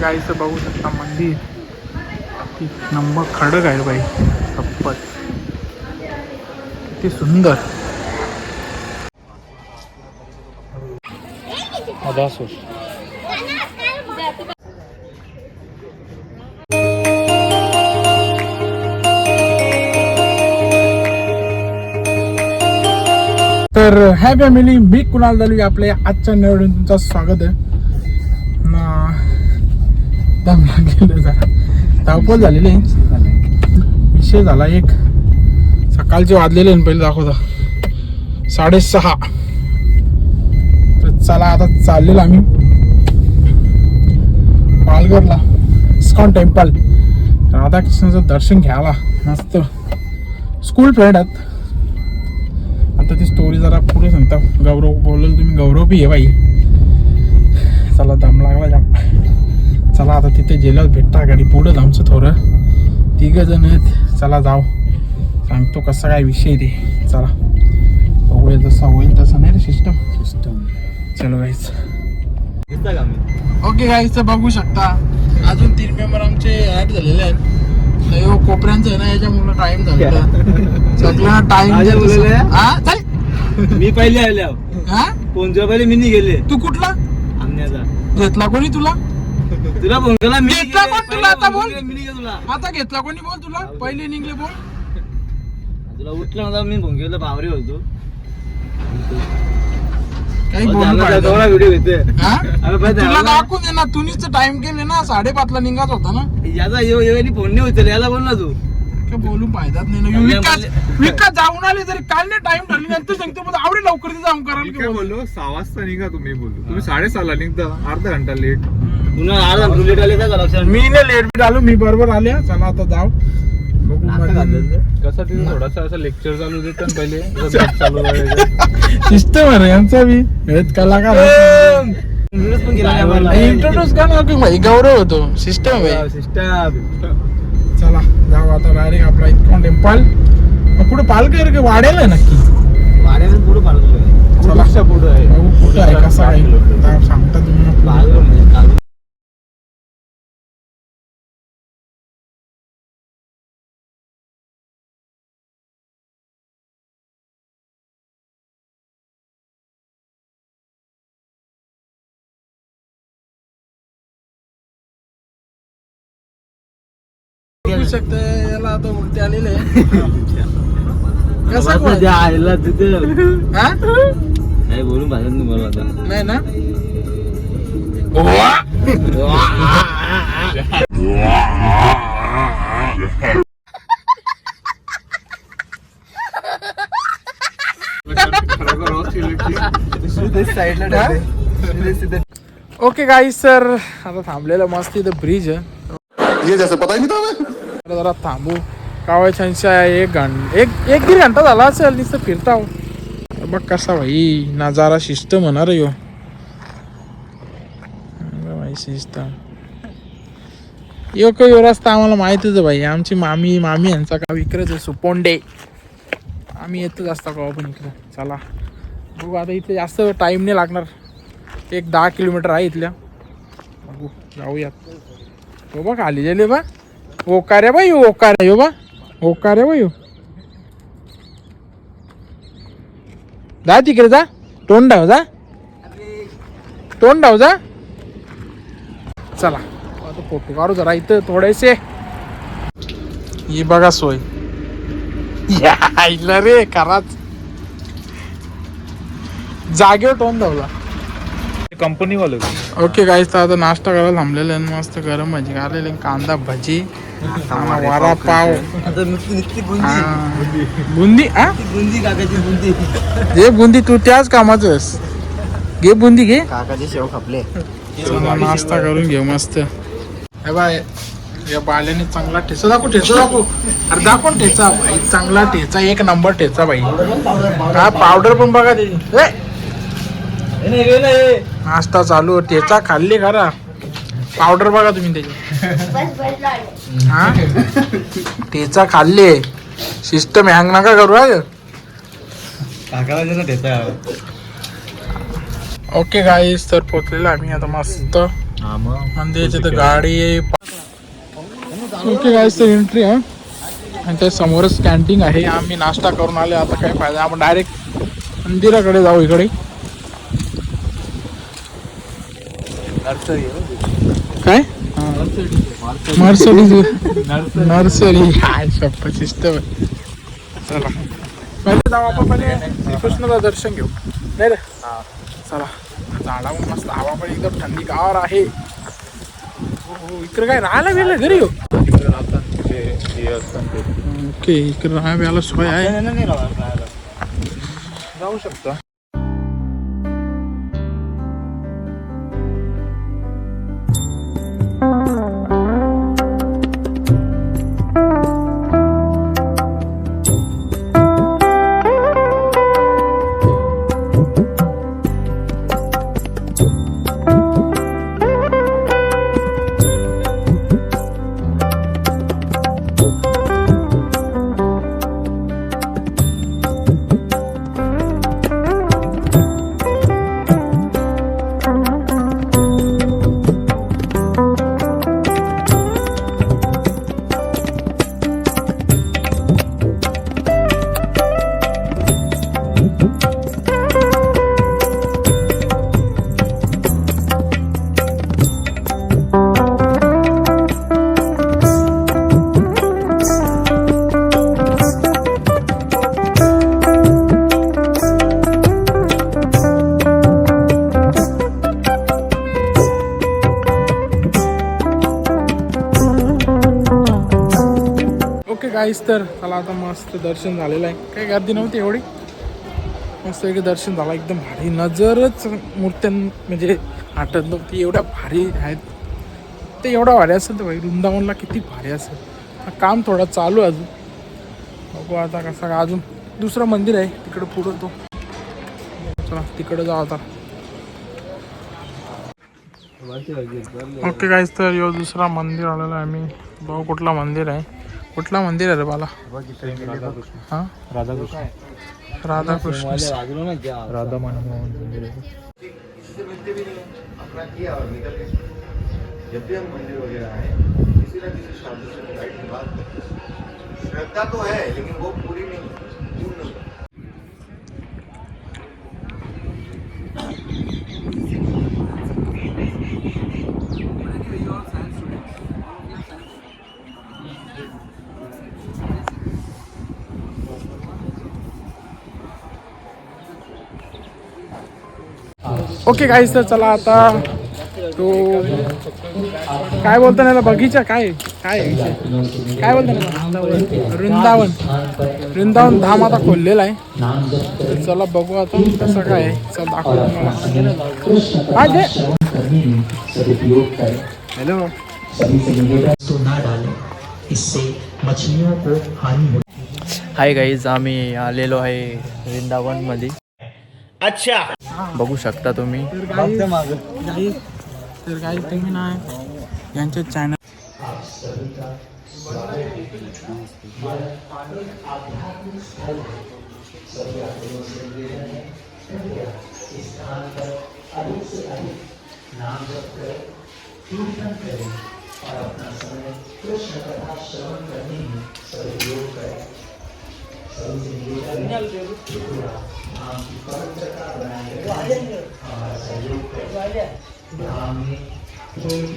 गाईचं बघू शकता मंदिर नंबर खडक आहे बाई. सप्पत. किती सुंदर. तर हॅ फॅमिली मी कुणाल दलवी आपल्या आजच्या निवडून तुमचं स्वागत आहे. दम गेले जरा. धावपळ झालेली आहे. विषय झाला एक. सकाळचे वाजलेले आहे ना पहिले दाखवता. साडेसहा. तर चला आता चाललेलो आम्ही. पालघरला. ISKCON temple. राधाकृष्णाचं दर्शन घ्यायला. मस्त. स्कूल फ्रेंड आहेत. आता ती स्टोरी जरा पुढे सांगता. गौरव बोलल तुम्ही गौरव बी आहे बाई. चला दम लागला जाम. चला आता तिथे गेल्यावर भेटता गाडी पुढं आमचं थोडं. तिघ जण आहेत. चला जाऊ. सांगतो कसा काय विषय ते. चला. बघूया जसा होईल तसं नाही रे सिस्टम सिस्टम चलो गाईच ओके गाईच बघू शकता. अजून तीन मेंबर आमचे ऍड झालेले आहेत. कोपऱ्यांचं आहे ना याच्यामुळे टाइम झालेला. बोललेले? टाइम हा मी पहिले आले हा? फोनच्या पहिले मी नाही गेले. तू कुठला? घेतला कोणी तुला? तुला केला मी घेतला. कोण तुला? आता बोल? मी नाही तुला. आता घेतला कोणी? बोल तुला. पहिले निघले बोल. तुला उठलं नव्हता मी फोन केला बावरी होतो. काही बोलू पाहिजे व्हिडिओ येते हा? अरे बाई, तुला झाला. दाखवून दे ना तुम्हीच टाइम केले ना साडेपाचला निघाच होता ना. याचा येऊ येऊ फोन नाही उचल याला बोल ना तू. काय बोलू पाहिजात नाही ना. विकास विकास जाऊन आले तरी काल नाही टाइम ठरली नंतर सांगतो आवडे लवकर तिथं जाऊन मी कराल काय बोललो? सहा वाजता निघा तुम्ही बोललो. तुम्ही साडेसहाला निघता अर्धा घंटा लेट मी नाही लेट बीट आलो मी बरोबर आले चला आता जाऊ. कसं तिथं थोडासा असं लेक्चर चालू देत ना पहिले चालू. सिस्टम आहे यांचा बी. कलाकार. इंट्रोड्यूस का ना की भाई गौरव होतो. सिस्टम आहे. चला जाऊ आता डायरेक्ट आपला इतकॉन टेम्पल पुढे पालकर की वाढेल आहे नक्की. वाड्याचं पुढं? चला पुढं आहे. कसा आहे. सांगता तुम्ही. बघू शकता याला आता उलटे आलेले आहे. कसा कोण? त्या आईला तिथे. हा? नाही बोलून भाजत नाही मला आता. नाही ना? ओके गाई सर आता थांबलेलं मस्त इथं ब्रिज आहे. ये जैसे पता ही नहीं था हमें। आता जरा थांबू. कावळे छानशा एक घंट एक एक दीड घंटा झाला असेल नुसतं फिरताव हो. बघ कसा भाई नजारा शिस्त म्हणा यो. भाई शिस्त. यो का यो रस्ता आम्हाला माहितीच भाई आमची मामी मामी यांचा का इकडेच आहे सुपोंडे. आम्ही येतच असता का आपण इकडं. चला. बघू आता इथे जास्त टाईम नाही लागणार. एक दहा किलोमीटर आहे इथल्या. बघू जाऊयात. हो बघ खाली गेले बा ओकाऱ्या बाई ओकाऱ्या यो बा. ओकाऱ्या बाई यो जा तिकडे जा. तोंड डाव जा. तोंड डाव जा. चला. आता फोटो काढू जरा इथं थोडेसे. ही बघा सोय. यायला रे खराच. जागेवर तोंड धावला कंपनी वाले ओके गाईस तर आता नाश्ता करायला थांबलेलं आहे मस्त गरम भजी खाल्लेले कांदा भजी. वडा पाव आता नुसती नुसती बुंदी. हा. बुंदी. आ? ती बुंदी काकाची बुंदी. घे बुंदी तू त्याच कामाचंस. घे बुंदी घे. काकाचे शेव खापले. नाश्ता करून घेऊ मस्त. हे बाय या बाल्याने चांगला ठेचा दाखव ठेचा दाखव. अरे दाखव ना ठेचा भाई. चांगला ठेचा एक नंबर ठेचा भाई. हा पावडर पण बघा त्याची. ए, नाश्ता चालू ठेचा खाल्ली खरा. पावडर बघा तुम्ही त्याची. हा? ठेचा खाल्ले. सिस्टम हँग नका करू हा. काकाला जरा देता ओके गाईस तर पोचलेलो आम्ही आता मस्त. हा मग. मंदिराची तर गाडी ओके गाईस तर एंट्री आहे आणि त्या समोरच कॅन्टीन आहे. आम्ही नाश्ता करून आले. आता काय फायदा आपण डायरेक्ट मंदिराकडे जाऊ इकडे. काय नर्सरी काय शप्प शिस्त चला पहिले जाऊ आपण पहिले श्रीकृष्णाचं दर्शन घेऊ नाही रे चला झाडावर मस्त हवा पण एकदम थंडी गार आहे हो, हो, इकडे काय राहायला गेलं घरी हो ओके इकडे राहायला सोय आहे जाऊ शकता काहीच तर चला आता मस्त दर्शन झालेलं आहे. काही गर्दी नव्हती एवढी. मस्त एक दर्शन झालं. एकदम भारी नजरच मूर्त्यां म्हणजे आठत नव्हती. एवढ्या भारी आहेत. ते एवढा भारी असेल तर भाई वृंदावनला किती भारी असेल. काम थोडा चालू आहे अजून. बघू आता कसं का अजून. दुसरं मंदिर आहे. तिकडं पुढं तो. चला तिकडं जाऊ आता. ओके काहीच तर यो दुसरा मंदिर आलेला आहे. आम्ही भाऊ कुठला मंदिर आहे. कुठला मंदिर आहे रे बाला? हा? राधाकृष्ण. राधाकृष्ण. राधा मनमोहन मंदिर जब भी हम मंदिर वगैरह आए किसी ना किसी साधु से बात करते हैं। श्रद्धा तो है लेकिन वो पूरी नहीं ओके काहीच तर चला आता तो काय बोलतो ना बगीचा काय? काय काय बोलतो ना? वृंदावन. वृंदावन धाम आता खोललेला आहे. चला बघू आता कसं काय चल दाखव तुम्हाला. हॅलो हाय गाईज आम्ही आलेलो आहे वृंदावनमध्ये. अच्छा। बघू शकता तुम्ही. तर काही काही तर काही तुम्ही ना यांच्या चॅनल कुछ खाने की वस्तु ना लाएं इससे मछलियों को हानि होगी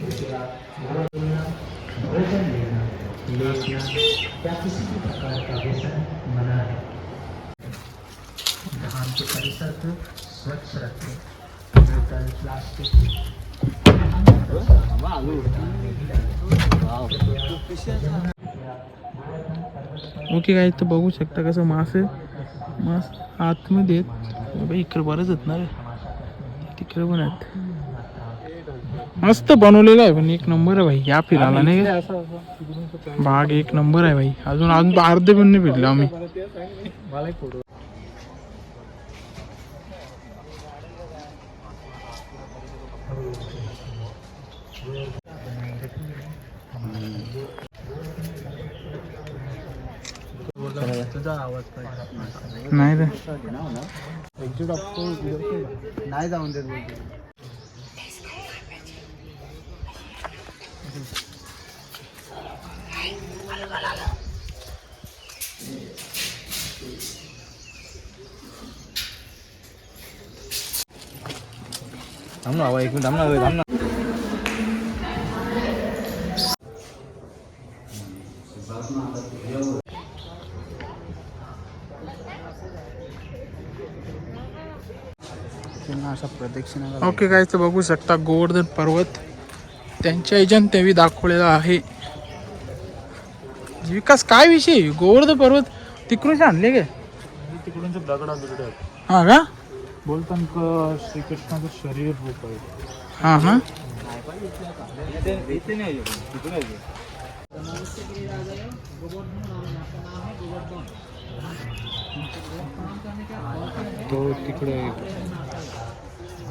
दूसरा भोजन भोजन लेना लेटना या किसी भी प्रकार का व्यसन मना है धाम के परिसर को स्वच्छ रखें बोतल प्लास्टिक ओके काय तर बघू शकता कसं मासे मास आतमध्ये इकडे बरंच आहेत ना रे. तिकडे पण आहेत. मस्त बनवलेलं आहे पण एक नंबर आहे भाई. या फिरायला नाही का? बाग एक नंबर आहे भाई. अजून अजून अर्धे पण नाही फिरलो आम्ही. तुझा आवाज पाहिजे नाही रे नाही जाऊन देत बोलतो थांब ना एक मिनिट थांब ना थांब प्रदक्षिणा ओके काय तर बघू शकता गोवर्धन पर्वत त्यांच्या एजंट त्यांनी दाखवलेला आहे. विकास काय विषय? गोवर्धन पर्वत तिकडून आणले गे. तिकडून दगडा बिगड हा का? बोलताना श्रीकृष्णाचं शरीर रूप आहे. हा हा. तो तिकडे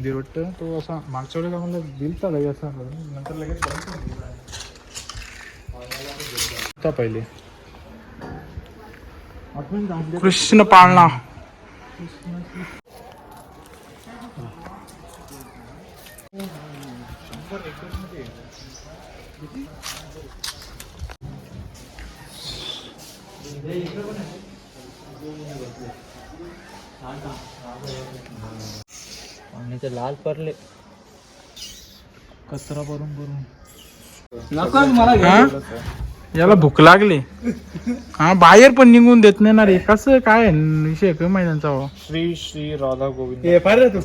मंदिर वाटतं तो असा मागच्या वेळेला मला दिलता लगे असा नंतर लगेच पहिले. कृष्ण पाळणा. आणि ते लाल पडले. कचरा भरून भरून. हा? याला भूक लागली. हा बाहेर पण निघून देत नाही ना रे. कसं काय आहे विषय काय माहिती त्यांचा हो? श्री श्री राधा गोविंद. तू.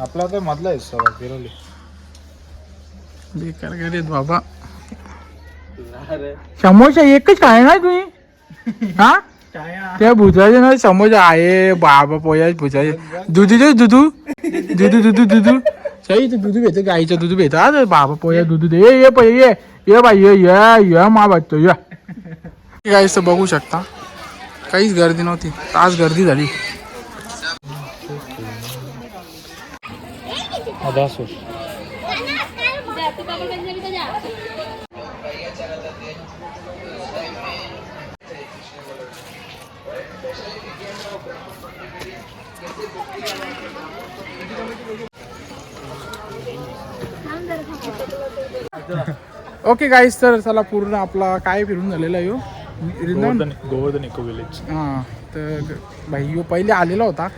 आपला तर मधला आहे सगळा फिरवले. बेकार करीत बाबा. समोसा एकच काय ना तुम्ही? हा? त्या भुजाचे ना समोसा आहे बाबा पोया भुजाचे दुधू दे दुधू? दुधू दुधू दुधू सही तर दुधू भेटतं गाईचं दूध भेटतं आज बाबा पोया दुधू दे ये ये पै ये ये बाई ये ये ये मा बघतो ये गाईच बघू शकता काहीच गर्दी नव्हती तास गर्दी झाली ओके गाईस तर चला पूर्ण आपला काय फिरून झालेला? रिंदावन गोवर्धन गोवर्धन इको विलेज हां तर भाई ह्यो पहिले आलेला होता.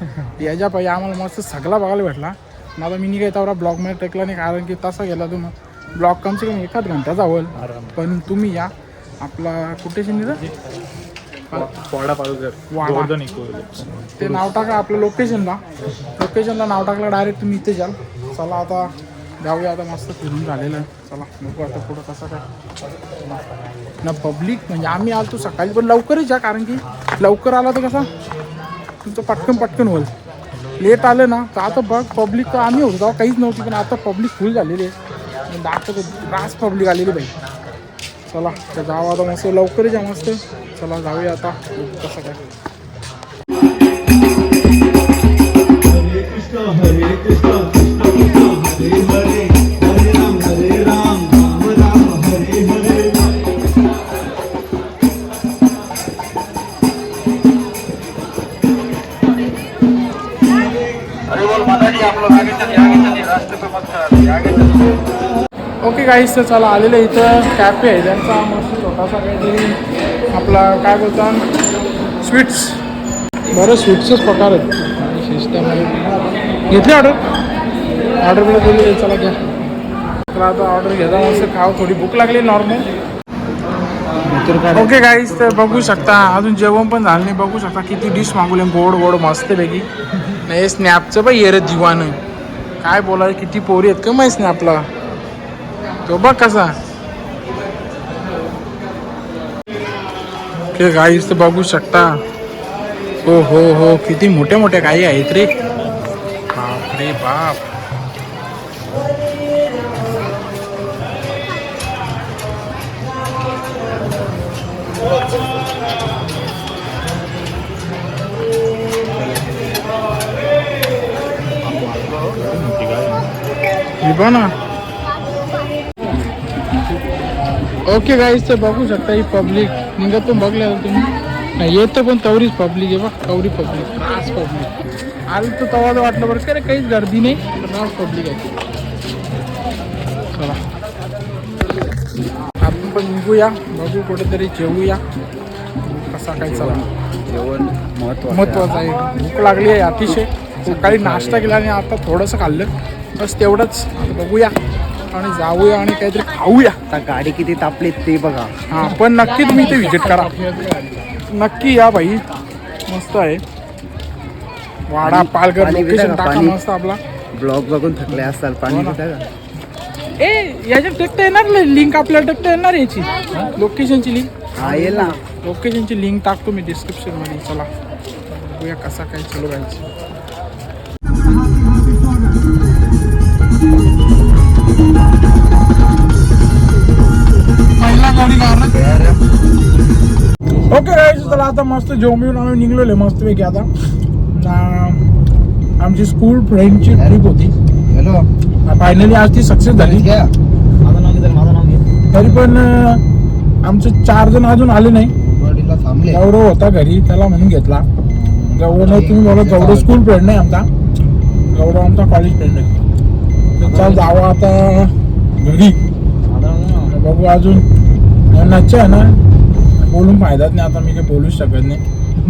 याच्या पहिले आम्हाला मस्त सगळा बघायला भेटला. आणि आता मी नाही काही तेवढा ब्लॉगमध्ये टेकला नाही कारण की तसा गेला तू मग ब्लॉग कमसे कम एखाद घंटा होईल. पण तुम्ही या. आपला कुठे शिंदे वाडा. पालघर ते नाव टाका आपल्या लोकेशनला लोकेशनला नाव टाकलं डायरेक्ट तुम्ही इथे जाल. चला आता जाऊया आता मस्त फिरून झालेलं. आहे चला नको आता पुढं कसं काय. ना पब्लिक म्हणजे आम्ही आलो सकाळी पण लवकरच या कारण की लवकर आला तर कसा तुमचं पटकन पटकन होईल. लेट आलं ना तर आता बघ पब्लिक तर आम्ही होतो तेव्हा काहीच नव्हती पण आता पब्लिक फुल झालेली आहे. म्हणजे दाखवतो रास पब्लिक आलेली बाई. चला तर जाऊ आता मस्त लवकरच या मस्त. चला जाऊया आता कसं काय. ओके गाईस तर चला आलेलं इथं कॅफे आहे त्यांचा मस्त छोटासा काहीतरी आपला काय बोलतात स्वीट्स बरं स्वीट्सच प्रकार आहेत. सिस्टम घेतली ऑर्डर ऑर्डर पण दिली चला घ्या. तर आता ऑर्डर घेता मस्त खाव थोडी भूक लागली नॉर्मल ओके गाईस तर बघू शकता अजून जेवण पण झालं नाही. बघू शकता किती डिश मागवले गोड गोड मस्तपैकी. नाही स्नॅपचं पण ये रे दिवानं काय बोलायचं किती पोरी आहेत का माहीत स्नॅपला तो बघ कसा. ते गाईच तर बघू शकता. हो हो हो किती मोठ्या मोठ्या गाई आहेत रे. बापरे रे बाप ना. ओके गाईज तर बघू शकता ही पब्लिक निघत पण बघले तुम्ही नाही येतं पण तवरीच पब्लिक आहे बा कवरी पब्लिक रास पब्लिक आलं तर तवा वाटलं बरं का रे काहीच गर्दी नाही. पण रास पब्लिक आहे. चला. आपण पण निघूया. बघू कुठेतरी जेवूया. कसा काय चला जेवण महत्वाचं महत्वाचं आहे. भूक लागली आहे अतिशय. सकाळी नाश्ता केला आणि आता थोडंसं खाल्लं. बस तेवढंच. बघूया. आणि जाऊया आणि काहीतरी खाऊया. आता गाडी किती तापली ते बघा. हा. पण नक्की तुम्ही इथे व्हिजिट करा. नक्की या भाई मस्त आहे. वाडा पालघर पाणी पिता लोकेशन का? टाका पाणी? मस्त आपला. ब्लॉग बघून थकले असताल. पाणी हो ना. पिता का? ए याच्यात टाकता येणार लिंक आपल्याला टाकता येणार याची. लोकेशनची लिंक हा येईल ना. लोकेशनची लिंक टाकतो मी डिस्क्रिप्शनमध्ये. चला. बघूया कसा काय चालू राहायचं. गाडी ओके गाईज चला आता मस्त जेवून आम्ही निघलेलो मस्त पैकी आता. ना, आमची स्कूल फ्रेंडची ट्रिप होती. हेलो फायनली आज ती सक्सेस झाली. क्या माझं नाव घे माझं नाव घे तरी पण आमचे चार जण अजून आले नाही. गौरव होता घरी त्याला म्हणून घेतला. गौरव नाही तुम्ही बोला गौरव स्कूल फ्रेंड नाही आमचा गौरव आमचा कॉलेज फ्रेंड आहे. तर चल जावं आता घरी. बघू अजून. नच्चे आहे ना बोलून फायदाच नाही आता मी काही बोलूच शकत नाही.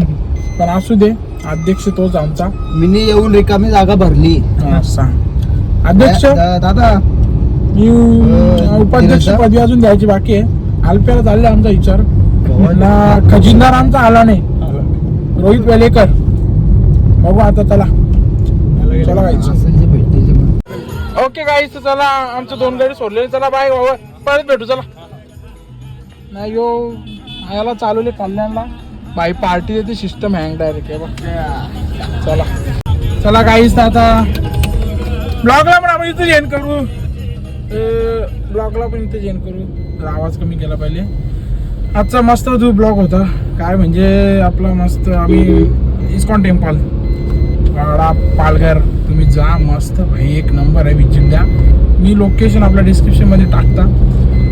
पण असू दे अध्यक्ष तोच आमचा. मिनी येऊन रिकामी जागा भरली. हा, सांग अध्यक्ष? दा- दादा. मी उपाध्यक्ष धीरज पदी अजून द्यायची बाकी आहे. आलप्याला चालले आमचा विचार. ना खजिनदार आमचा आला नाही. रोहित वेलेकर. बघू आता चला. चला गायचं असेल जे भेटते जे मग. ओके गाईस चला. आमचं दोन गाडी सोडलेले. चला बाय बाबा. परत भेटू चला. नाही यो ह्याला चालवले कल्याणला. बाई पार्टी देते सिस्टम हँग डायरेक्ट आहे बघ. चला. चला काहीच ना आता ब्लॉगला पण आपण इथे जेन करू. ब्लॉगला पण इथे जेन करू. आवाज कमी केला पाहिजे आजचा मस्त जो ब्लॉग होता काय म्हणजे आपला मस्त आम्ही इस्कॉन टेम्पल वाडा पालघर तुम्ही जा मस्त भाई एक नंबर आहे विजिट द्या. मी लोकेशन आपल्या डिस्क्रिप्शनमध्ये टाकता.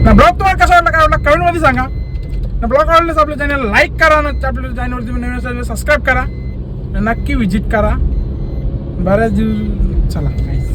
ना ब्लॉग तुम्हाला कसा वाटला काय वाटला कमेंटमध्ये सांगा. ना ब्लॉग आवडल्यास आपल्या चॅनल लाईक करा ना आपल्या चॅनलवरती तुम्ही नवीन असेल सबस्क्राईब करा. नक्की विजिट करा. बऱ्याच दिवस चला guys.